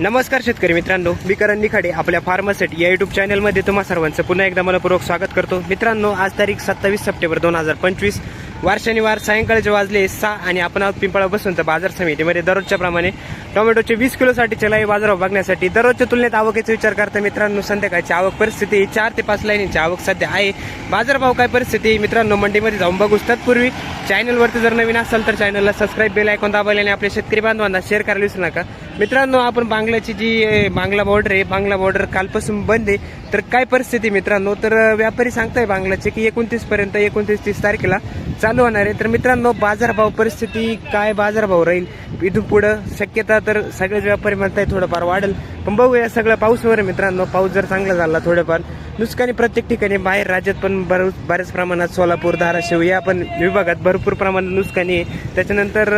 नमस्कार शेतकरी मित्रांनो मी करण निखाडे आपल्या फार्मासेट या युट्यूब चॅनलमध्ये तुम्हा सर्वांचं पुन्हा एकदा मनपूर्वक स्वागत करतो. मित्रांनो आज तारीख सत्तावीस सप्टेंबर दोन हजार पंचवीस. वार शनिवार सायंकाळचे वाजले सहा आणि आपण आहोत पिंपळा बसून तर बाजार समितीमध्ये. दररोजच्या प्रमाणे टोमॅटोचे वीस किलोसाठीचे लाईव्ह बाजाराव बघण्यासाठी दररोजच्या तुलनेत आवकेचा विचार करता मित्रांनो संध्याकाळची आवक परिस्थिती चार ते पाच लाईनीची आवक सध्या आहे. बाजारभाव काय परिस्थिती मित्रांनो मंडीमध्ये जाऊन बघू तत्पूर्वी. चॅनलवरती जर नवीन असाल तर चॅनलला सबस्क्राईब बेल ऐकून दाबायला आणि आपल्या शेतकरी बांधवांना शेअर करायला विसरू नका. मित्रांनो आपण बांगलाची जी बांगला बॉर्डर आहे बांगला बॉर्डर कालपासून बंद आहे. तर काय परिस्थिती मित्रांनो? तर व्यापारी सांगताय बांगलाचे की एकोणतीस पर्यंत एकोणतीस तीस तारखेला चालू होणार आहे. तर मित्रांनो बाजारभाव परिस्थिती काय बाजारभाव राहील? इथून पुढं शक्यता तर सगळेच व्यापारी म्हणताय थोडंफार वाढेल. पण बघूया सगळं पाऊस वगैरे मित्रांनो पाऊस जर चांगला झाला थोडंफार नुसकानी प्रत्येक ठिकाणी बाहेर राज्यात पण बरं बऱ्याच प्रमाणात सोलापूर धाराशिव या पण विभागात भरपूर प्रमाणात नुकसानी आहे. त्याच्यानंतर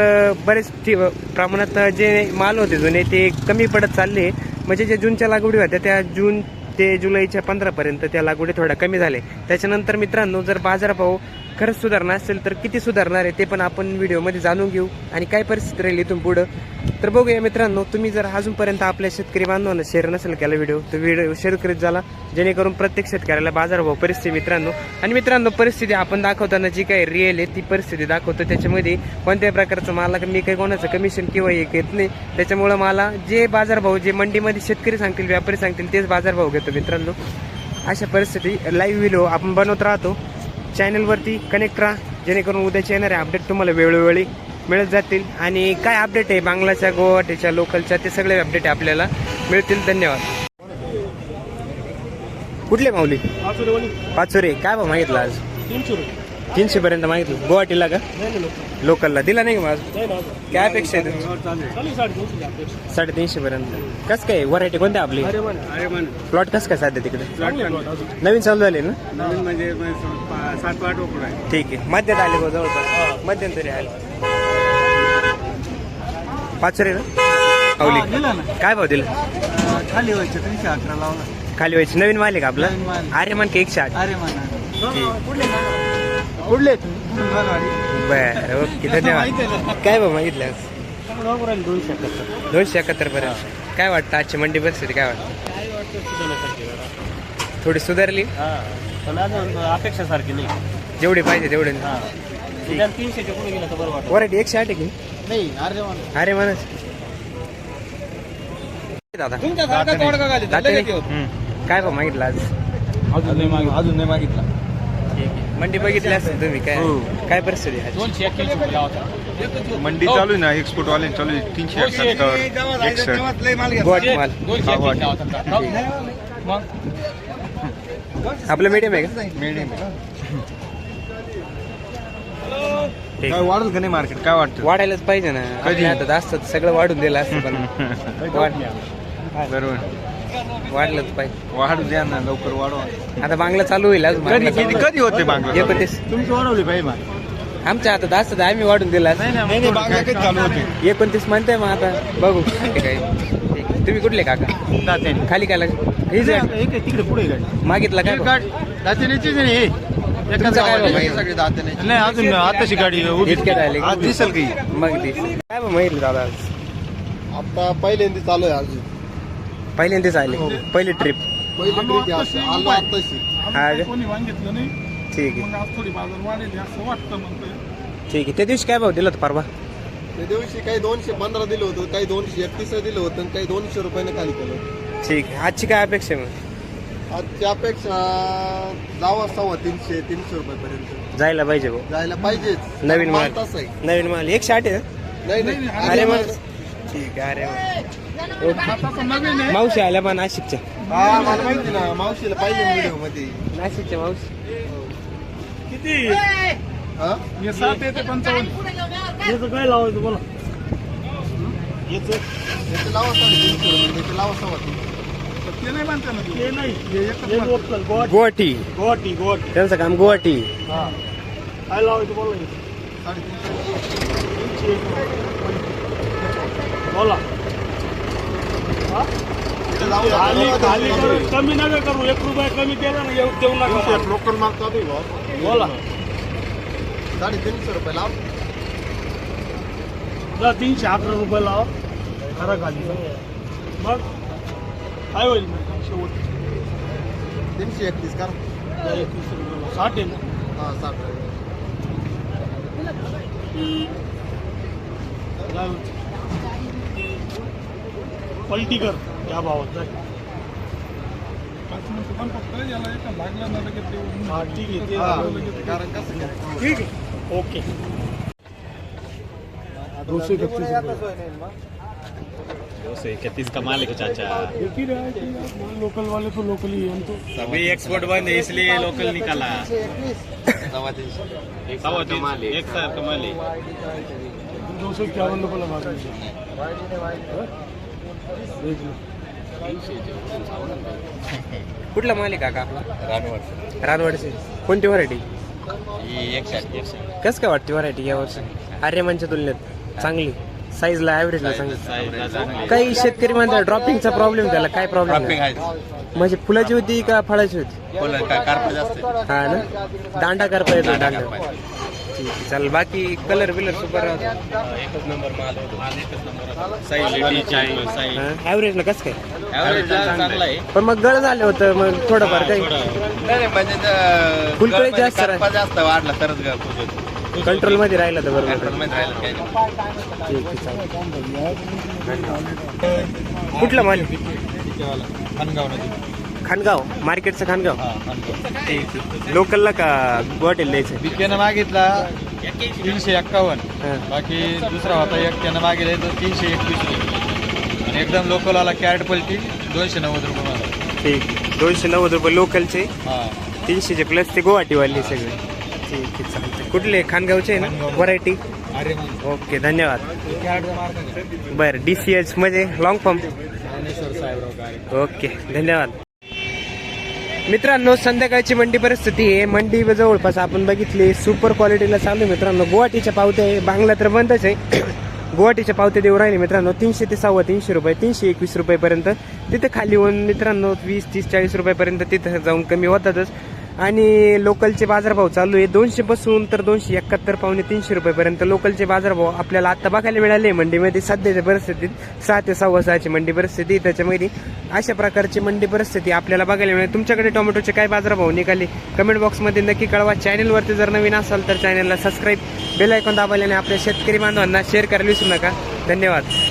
बरेच ठि- प्रमाणात जे माल होते जुने ते कमी पडत चालले. म्हणजे जे जूनच्या लागवडी होत्या त्या जून ते जुलैच्या पंधरापर्यंत त्या लागवडी थोड्या कमी झाले. त्याच्यानंतर मित्रांनो जर बाजारभाव खरंच सुधारणा असेल तर किती सुधारणार आहे ते पण आपण व्हिडिओमध्ये जाणून घेऊ. आणि काय परिस्थिती राहील इथून पुढं? तर बघूया मित्रांनो तुम्ही जर अजूनपर्यंत आपल्या शेतकरी बांधवांना शेअर नसेल केला व्हिडिओ तर व्हिडिओ शेअर करीत झाला जेणेकरून प्रत्येक शेतकऱ्याला बाजारभाव परिस्थिती मित्रांनो. आणि मित्रांनो परिस्थिती आपण दाखवताना जी काही रिअल आहे ती परिस्थिती दाखवतो. त्याच्यामध्ये कोणत्याही प्रकारचं मला मी काही कोणाचं कमिशन किंवा एक घेत नाही. त्याच्यामुळं मला जे बाजारभाव जे मंडीमध्ये शेतकरी सांगतील व्यापारी सांगतील तेच बाजारभाव घेतो मित्रांनो. अशा परिस्थिती लाईव्ह व्हिडिओ आपण बनवत राहतो. चॅनलवरती कनेक्ट राहा. जेणेकरून उद्याचे येणारे अपडेट तुम्हाला वेळोवेळी मिळत जातील. आणि काय अपडेट आहे? बांगलाच्या गुवाहाटीच्या लोकलच्या ते सगळे अपडेट आपल्याला. मिळतील. धन्यवाद. कुठले माऊली? पाचोरे. काय भाव मागितलं आज? तीनशे पर्यंत मागितलं. गुवाहाटीला का? लोकलला दिला नाही का माझं काय अपेक्षा आहे साडेतीनशे पर्यंत. कस काय? व्हरायटी कोणत्या आपली? प्लॉट कस काय सध्या तिकडे? नवीन चालू झाले ना? नवीन म्हणजे ठीक आहे. मध्यात आले जवळपास. मध्यंतरी आले. पाच रे ना? काय भाव दिला? खाली व्हायचं तीनशे अकरा लावला. खाली व्हायची. नवीन माल आहे का आपला? नवीन माल. अरे मन की एकशे आठ. अरे म्हणा बरं ओके धन्यवाद. काय भाऊ मागितलं आज? दोनशे अकरा दोनशे एकाहत्तर पर्यंत. काय वाटतं आजची मंडी परिस्थिती? काय वाटतं? थोडी सुधारली? पण अजून अपेक्षा सारखी नाही. जेवढी पाहिजे तेवढी. निदान तीनशेच्या पुढे गेलं तर बरं वाटत वरायटी एकशे आठ आहे की? नाही अरे दादा. तुमच्या सारखा तोडगा घाली दाताने? काय भाऊ मागितलं आज? अजून नाही मागितला. अजून नाही मागितला. मंडी बघितली असेल तुम्ही काय हो. काय परिस्थिती आहे? दोनशे एक्क्याऐंशी रुपये लावता मंडी चालू आहे ना एक्सपोर्ट वाले चालू आहे. तीनशे अठ्याहत्तर एकसष्ट गुवाहाटी माल दोनशे हा, एक्क्याऐंशी लावता मग? आपलं मीडियम आहे का? मिडियम ठीक. काय वाढेल का नाही मार्केट काय वाटतं? वाढायलाच पाहिजे ना. कधी? आता असतं सगळं वाढून दिलं असतं पण वाढ बरोबर. वाढलंच पाहिजे. वाढू द्या ना लवकर वाढवा. आता बांगला चालू होईल अजून. कधी बांगला किती चालू कधी होते बांगला. एकोणतीस तुमची वाढवली पाहिजे आमच्या आता असतं आम्ही वाढून दिला असतं. नाही नाही बांगला कधी चालू होते? एकोणतीस म्हणताय मग आता. बघू. ठीक आहे. ठीक आहे. तुम्ही कुठले काका? खाली काय लागेल? हे जे तिकडे पुढे गाडी. मागितला काय भाव? दातेनेचीच नाही हे. काय मागितलं? नाही. अजून आताची गाडी उभी. इतक्यात आले. आज दिसेल की. मग दिस काय भाव मागितलं दादा. आज? आता पहिल्यांदा चालू आहे अजून पहिल्यांदाच आले. पहिली ट्रिप पहिली ट्रिप आलो हा का? कोणी नाही. ठीक आहे. मग आज थोडी बाजार वाढेल असं वाटतं म्हणतोय. ठीक आहे. त्या दिवशी काय भाव दिला होता परवा? त्या दिवशी काही दोनशे पंधरा दिलं होतं काही दोनशे एकतीस दिलं होतं आणि काही दोनशे रुपयाने खाली केलं ठीक आहे. आजची काय अपेक्षा आहे मग? अपेक्षा जावं सव्वा तीनशे तीनशे रुपयापर्यंत. जायला पाहिजे भाऊ. जायला पाहिजेच. नवीन माल. तसं आहे. नवीन माल. एकशे आठ आहे ना? नाही नाही. अरे मग ठीक आहे अरे वा. ओके. मावशी आल्या बा नाशिकच्या. हा मला माहिती ना. मावशीला पाहिजे व्हिडिओमध्ये नाशिकच्या मावशी. किती? हा? हे सात येते पंचावन्न. याचं काय लावायचं बोला. याचे लावा साडेतीनशे रुपये. त्याचे लावा सव्वा तीनशे. ते नाही म्हणते ना ते. नाही. हे एकच हे म्हणते. लोकल गुवाहाटी गुवाहाटी. गुवाहाटी गुवाहाटी. त्यांचं काम गुवाहाटी. हा. काय लावायचं बोला साडेतीनशे. बोला. हा? इथे लावा खाली खाली लावा. करू कमी नका करू. एक रुपया कमी केला ना येऊ देऊ नका लोकल माल. चालू आहे भाऊ. बोला. साडेतीनशे रुपये लाव. जा तीनशे अकरा रुपये लावा. खरा खाली मग? काय होईल मग शेवट. तीनशे एकतीस का एकवीस. साठ आहे ना? हा साठ काय होईल? पलटी कर या भावात जाय. हा ठीक आहे ते हा, झालं लगेच. कारण कसं काय? ठीक आहे. ओके. दोनशे इकतीस दो सौ इकतीस का मालिक चाचा लोकल वाले तो लोकल ही हम तो अभी एक्सपोर्ट बंद है इसलिए लोकल निकाला। सवा तीन एक सर का मालिक दो सौ इक्यावन रुपये लगा देख लो कुठला माल आहे काका आपला? रानवाडचे. कोणती व्हरायटी कस काय वाटते व्हरायटी यावर्षी आर्यमानच्या तुलनेत चांगली. साईजला ॲव्हरेजला काही शेतकरी म्हणतात ड्रॉपिंगचा प्रॉब्लेम त्याला काय प्रॉब्लेम म्हणजे फुलाची होती का फळाची होती? हा ना? दांडा करता येतो दांडा ठीक आहे चालेल बाकी कलर बिलर सुपर एकच नंबर माल साईज लेडी चांगलं साईज ॲव्हरेजला कसं काय? ॲव्हरेज चांगला आहे. पण मग गळ झालं होतं मग थोडंफार काही. नाही म्हणजे फुलकळी जास्त राहील. जास्त वाढला तरच फुल कंट्रोलमध्ये राहिलं तर बरोबर. राहिलं काय नाही. ठीक आहे चालेल. कुठला माल खानगाव. मार्केटचं खानगाव? लोकलला का गुवाहाटीला द्यायचं बिक्यानं मागितला तीनशे एक्कावन्न. हां. बाकी दुसरा होता एक त्यानं मागितला तो तीनशे एकवीस रुपये. आणि एकदम लोकल आला कॅरेट पलटी दोनशे नव्वद रुपये मला ठीक दोनशे नव्वद रुपये लोकलचे हा. तीनशेचे प्लस ते गुवाहाटीवाले सगळे. ठीक आहे चालते कुठले? खानगावचे आहे ना? व्हरायटी अरे ओके धन्यवाद बरं डी सी एच म्हणजे लॉंग फॉर्म ओके धन्यवाद. मित्रांनो संध्याकाळची मंडी परिस्थिती आहे. मंडी जवळपास आपण बघितली. सुपर क्वालिटीला चालू मित्रांनो. गुवाहाटीच्या पावत्या आहे. बांगला तर बंदच आहे. गुवाहाटीच्या पावत्या देऊ राहिले मित्रांनो. तीनशे ते सव्वा तीनशे रुपये तीनशे एकवीस रुपयेपर्यंत. तिथे खाली होऊन मित्रांनो वीस तीस चाळीस रुपयापर्यंत तिथं जाऊन कमी होतातच. आणि लोकलचे बाजारभाव चालू आहे. दोनशे बसून तर दोनशे एकाहत्तर पावणे तीनशे रुपयेपर्यंत लोकलचे बाजारभाव आपल्याला आता बघायला मिळाले मंडीमध्ये. सध्याच्या परिस्थितीत सहा ते सव्वा सहाची मंडी परिस्थिती त्याच्यामध्ये अशा प्रकारची मंडी परिस्थिती आपल्याला बघायला मिळेल. तुमच्याकडे टोमॅटोचे काय बाजारभाव निघाले? कमेंट बॉक्समध्ये नक्की कळवा. चॅनलवरती जर नवीन असाल तर चॅनलला सबस्क्राईब बेल ऐकून दाबायला आणि आपल्या शेतकरी बांधवांना शेअर करायला विसरू नका. धन्यवाद.